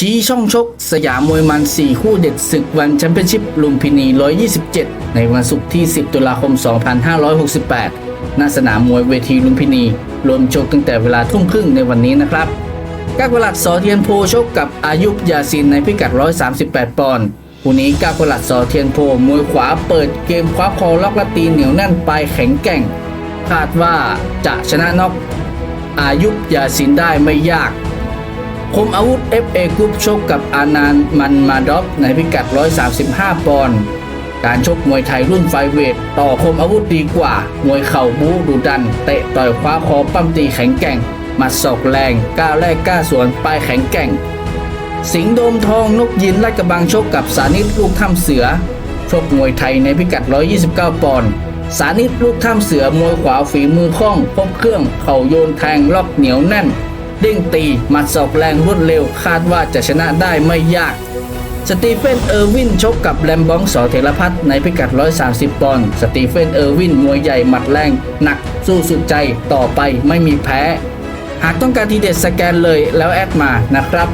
ชี้ช่องชกสยามมวยมัน 4 คู่เด็ดศึกวันแชมเปี้ยนชิพลุมพินี 127 ในวันศุกร์ที่ 10 ตุลาคม 2568ณสนามมวยเวทีลุมพินี รวมชกตั้งแต่เวลาทุ่มครึ่งในวันนี้นะครับก้าวกลัดสอเทียนโพชกกับอายุยาซินในพิกัด 138 ปอนด์คู่นี้ก้าวกลัดสอเทียนโพมวยขวาเปิดเกมคว้าคอล็อกและตีเหนียวแน่นปลายแข็งแกร่ง คาดว่าจะชนะน็อกอายุยาซินได้ไม่ยาก คมอาวุธ FA กรุ๊ปชกกับอานานมันมาดอฟในพิกัด 135 ปอนด์ การชกมวยไทยรุ่นไฟเวท ต่อคมอาวุธดีกว่า มวยเข่าบูดุดัน เตะต่อยคว้าคอปั้มตีแข็งแกร่งหมัดศอกแรงก้าวแรกก้าสวนปลายแข็งแกร่ง สิงโดมทองนกยินและกระบังชกกับสานิตลูกถ้ำเสือ ชกมวยไทยในพิกัด 129 ปอนด์สานิตลูกถ้ำเสือมวยขวาฝีมือคล่องครบเครื่อง เข่าโยนแทงล็อกเหนียวแน่น เด้งตีหมัดศอกแรงรวดเร็วคาดว่าจะชนะได้ไม่ยาก สตีเฟนเออร์วินชกกับแลมบองสอเทรพัฒในพิกัด 130 ปอนด์สตีเฟนเออร์วินมวยใหญ่หมัดแรงหนักสู้สุดใจต่อไปไม่มีแพ้ หากต้องการทีเด็ดสแกนเลยแล้วแอดมานะครับ